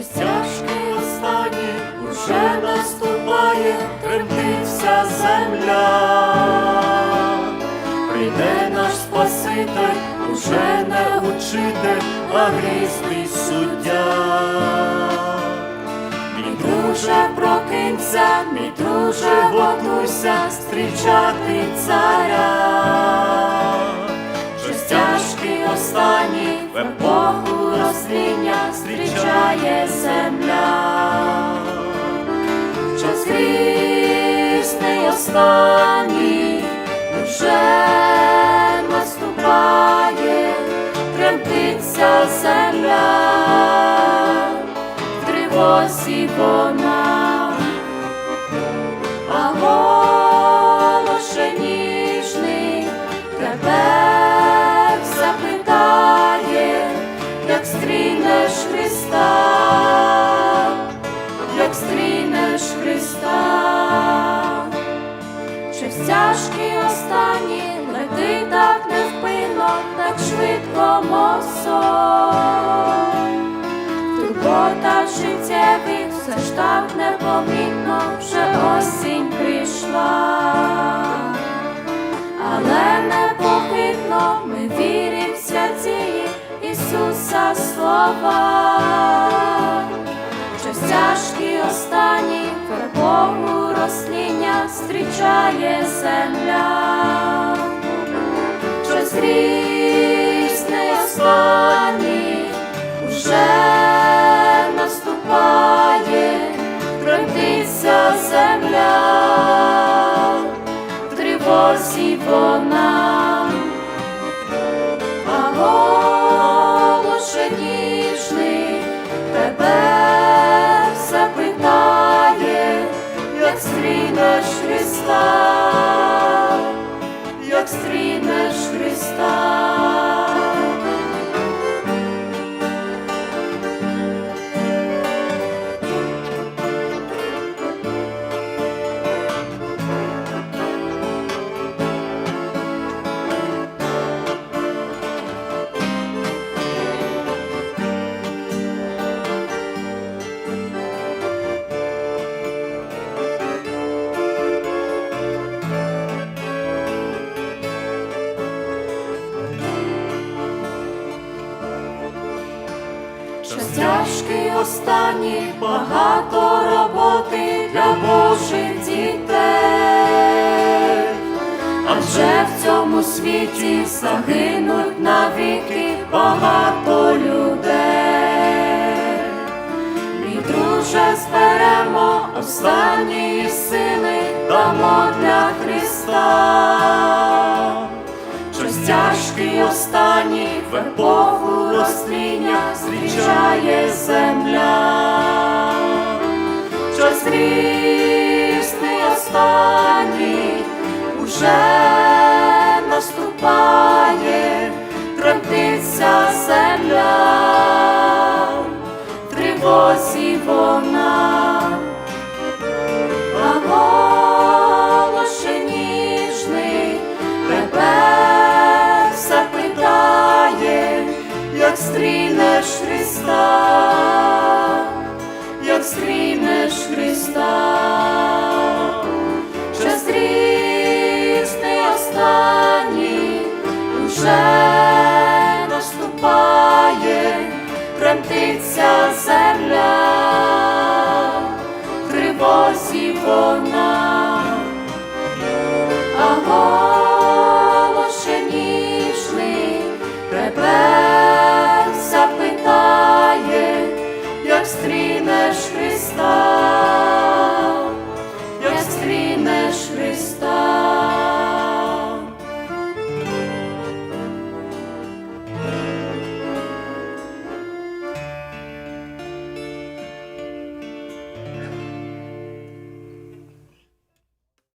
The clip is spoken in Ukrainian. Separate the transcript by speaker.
Speaker 1: Час тяжкий останній уже наступає, тремтить земля, прийде наш Спаситель, уже не учитель, а грізний суддя. Мій друже, прокинься, мій друже, готуйся, зустрічати царя. Останній. Уже наступає, тремтиться земля, в тривозі вона, а голос ніжний тебе мосом. Турбота життєві все ж так непомітно, вже осінь прийшла, але непохитно ми віримо в святі Ісуса слова. Чи стяжкі останні вербову росління зустрічає земля, Час різний останній уже наступає, тремтиться земля, в тривозі вона, а ніжний тебе запитає, як стрінеш Христа, як стрінеш Час тяжкий останній, багато роботи для Божих дітей, адже в цьому світі загинуть навіки багато людей. Мій друже, зберемо останні сили, дамо для Христа. Час тяжкий останній в епоху розтління зустрічає земля. що різний останній уже наступає, тремтиться земля, тривозі вона. Тремтиться